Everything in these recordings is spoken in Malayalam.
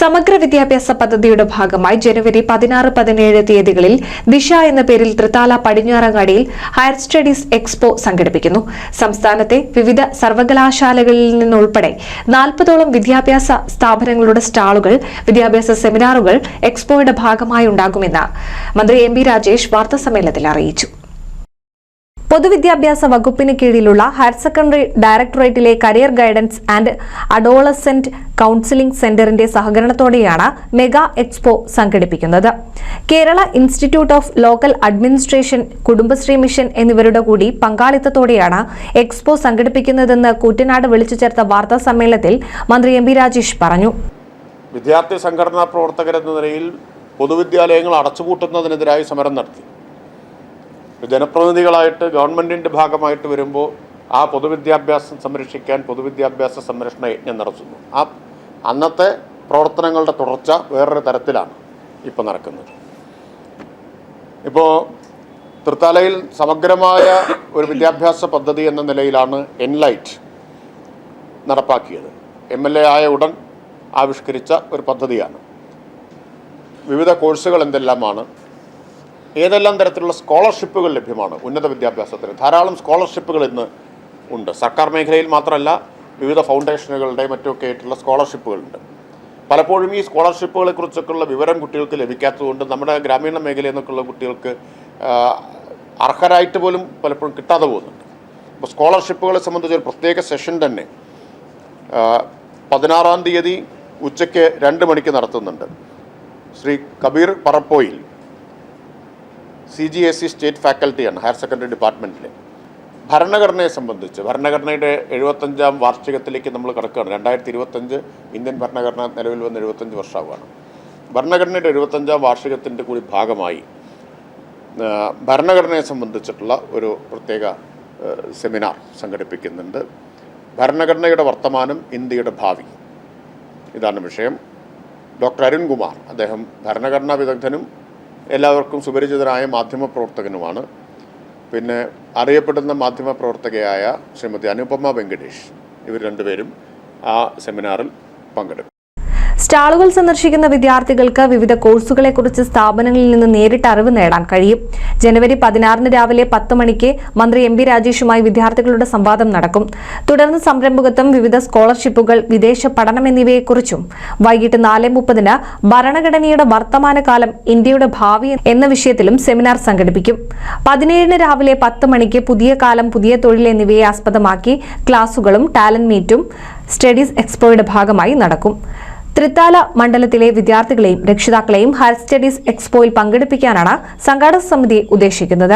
സമഗ്ര വിദ്യാഭ്യാസ പദ്ധതിയുടെ ഭാഗമായി ജനുവരി പതിനാറ് പതിനേഴ് തീയതികളിൽ ദിശ എന്ന പേരിൽ തൃത്താല പടിഞ്ഞാറങ്ങാടിയിൽ ഹയർ സ്റ്റഡീസ് എക്സ്പോ സംഘടിപ്പിക്കുന്നു. സംസ്ഥാനത്തെ വിവിധ സർവകലാശാലകളിൽ നിന്നുൾപ്പെടെ നാൽപ്പതോളം വിദ്യാഭ്യാസ സ്ഥാപനങ്ങളുടെ സ്റ്റാളുകൾ വിദ്യാഭ്യാസ സെമിനാറുകൾ എക്സ്പോയുടെ ഭാഗമായി ഉണ്ടാകുമെന്ന് മന്ത്രി എം ബി രാജേഷ് വാർത്താസമ്മേളനത്തിൽ അറിയിച്ചു. പൊതുവിദ്യാഭ്യാസ വകുപ്പിന് കീഴിലുള്ള higher secondary ഡയറക്ടറേറ്റിലെ career guidance and adolescent counselling സെന്ററിന്റെ സഹകരണത്തോടെയാണ് മെഗാ എക്സ്പോ സംഘടിപ്പിക്കുന്നത്. Kerala institute of local administration Kudumbashree mission എന്നിവരുടെ കൂടി പങ്കാളിത്തത്തോടെയാണ് എക്സ്പോ സംഘടിപ്പിക്കുന്നതെന്ന് കൂറ്റനാട് വിളിച്ചു ചേർത്ത വാർത്താ സമ്മേളനത്തിൽ മന്ത്രി എം രാജേഷ് പറഞ്ഞു. വിദ്യാർത്ഥി സംഘടനാ പ്രവർത്തകരെന്ന നിലയിൽ പൊതുവിദ്യാലയങ്ങൾ അടച്ചുപൂട്ടുന്നതിനെതിരായി സമരം നടത്തി. ജനപ്രതിനിധികളായിട്ട് ഗവൺമെന്റിന്റെ ഭാഗമായിട്ട് വരുമ്പോൾ ആ പൊതുവിദ്യാഭ്യാസം സംരക്ഷിക്കാൻ പൊതുവിദ്യാഭ്യാസ സംരക്ഷണ യജ്ഞം നടത്തുന്നു. ആ അന്നത്തെ പ്രവർത്തനങ്ങളുടെ തുടർച്ച വേറൊരു തരത്തിലാണ് ഇപ്പോൾ നടക്കുന്നത്. ഇപ്പോൾ തൃത്താലയിൽ സമഗ്രമായ ഒരു വിദ്യാഭ്യാസ പദ്ധതി എന്ന നിലയിലാണ് എൻലൈറ്റ് നടപ്പാക്കിയത്. എം എൽ എ ആയ ഉടൻ ആവിഷ്കരിച്ച ഒരു പദ്ധതിയാണ്. വിവിധ കോഴ്സുകൾ എന്തെല്ലാമാണ് ഏതെല്ലാം തരത്തിലുള്ള സ്കോളർഷിപ്പുകൾ ലഭ്യമാണ് ഉന്നത വിദ്യാഭ്യാസത്തിന്? ധാരാളം സ്കോളർഷിപ്പുകൾ ഇന്ന് ഉണ്ട്. സർക്കാർ മേഖലയിൽ മാത്രമല്ല വിവിധ ഫൗണ്ടേഷനുകളുടെ മറ്റുമൊക്കെ ആയിട്ടുള്ള സ്കോളർഷിപ്പുകളുണ്ട് പലപ്പോഴും ഈ സ്കോളർഷിപ്പുകളെ കുറിച്ചൊക്കെയുള്ള വിവരം കുട്ടികൾക്ക് ലഭിക്കാത്തതുകൊണ്ട് നമ്മുടെ ഗ്രാമീണ മേഖലയിൽ നിന്നൊക്കെയുള്ള കുട്ടികൾക്ക് അർഹരായിട്ട് പോലും പലപ്പോഴും കിട്ടാതെ പോകുന്നുണ്ട്. അപ്പോൾ സ്കോളർഷിപ്പുകളെ സംബന്ധിച്ച് ഒരു പ്രത്യേക സെഷൻ തന്നെ പതിനാറാം തീയതി ഉച്ചയ്ക്ക് രണ്ട് മണിക്ക് നടത്തുന്നുണ്ട്. Shri Kabeer Parappoyil C G S C state ഫാക്കൽറ്റിയാണ് higher secondary ഡിപ്പാർട്ട്മെന്റിലെ ഭരണഘടനയെ സംബന്ധിച്ച് ഭരണഘടനയുടെ എഴുപത്തഞ്ചാം വാർഷികത്തിലേക്ക് നമ്മൾ കിടക്കുകയാണ്. രണ്ടായിരത്തി ഇരുപത്തഞ്ച് ഇന്ത്യൻ ഭരണഘടന നിലവിൽ വന്ന് എഴുപത്തഞ്ച് വർഷമാവുകയാണ് ഭരണഘടനയുടെ എഴുപത്തഞ്ചാം വാർഷികത്തിന്റെ കൂടി ഭാഗമായി ഭരണഘടനയെ സംബന്ധിച്ചിട്ടുള്ള ഒരു പ്രത്യേക സെമിനാർ സംഘടിപ്പിക്കുന്നുണ്ട്. ഭരണഘടനയുടെ വർത്തമാനം ഇന്ത്യയുടെ ഭാവി. ഇതാണ് വിഷയം. ഡോക്ടർ അരുൺകുമാർ അദ്ദേഹം ഭരണഘടനാ വിദഗ്ധനും എല്ലാവർക്കും സുപരിചിതനായ മാധ്യമപ്രവർത്തകനുമാണ്. പിന്നെ അറിയപ്പെടുന്ന മാധ്യമപ്രവർത്തകയായ ശ്രീമതി അനുപമ വെങ്കടേഷ്. ഇവർ രണ്ടുപേരും ആ സെമിനാറിൽ പങ്കെടുക്കും. സ്റ്റാളുകൾ സന്ദർശിക്കുന്ന വിദ്യാർത്ഥികൾക്ക് വിവിധ കോഴ്സുകളെക്കുറിച്ച് സ്ഥാപനങ്ങളിൽ നിന്ന് നേരിട്ട് അറിവ് നേടാൻ കഴിയും. ജനുവരി പതിനാറിന് രാവിലെ പത്ത് മണിക്ക് മന്ത്രി എം രാജേഷുമായി വിദ്യാർത്ഥികളുടെ സംവാദം നടക്കും. തുടർന്ന് സംരംഭകത്വം വിവിധ സ്കോളർഷിപ്പുകൾ വിദേശ പഠനം എന്നിവയെക്കുറിച്ചും. വൈകിട്ട് നാല് മുപ്പതിന് ഭരണഘടനയുടെ വർത്തമാനകാലം ഇന്ത്യയുടെ ഭാവി എന്ന വിഷയത്തിലും സെമിനാർ സംഘടിപ്പിക്കും. പതിനേഴിന് രാവിലെ പത്ത് മണിക്ക് പുതിയ കാലം പുതിയ തൊഴിൽ എന്നിവയെ ആസ്പദമാക്കി ക്ലാസുകളും ടാലന്റ് മീറ്റും സ്റ്റഡീസ് എക്സ്പോയുടെ ഭാഗമായി നടക്കും. തൃത്താല മണ്ഡലത്തിലെ വിദ്യാർത്ഥികളെയും രക്ഷിതാക്കളെയും ഹയർ സ്റ്റഡീസ് എക്സ്പോയിൽ പങ്കെടുപ്പിക്കാനാണ് സംഘാടക സമിതി ഉദ്ദേശിക്കുന്നത്.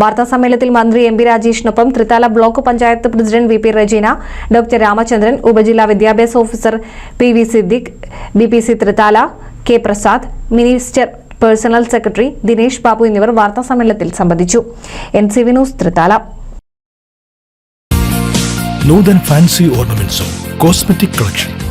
വാർത്താ സമ്മേളനത്തിൽ മന്ത്രി M P രാജേഷിനൊപ്പം Thrithala block panchayat president V P Rejeena doctor Ramachandran ഉപജില്ലാ വിദ്യാഭ്യാസ officer P V Siddique B P C Thrithala K Prasad minister personal secretary Dinesh Babu എന്നിവർ വാർത്താ സമ്മേളനത്തിൽ സംബന്ധിച്ചു. N C news Thrithala Nuthan fancy ഓർണമെന്റ്സും cosmetic collection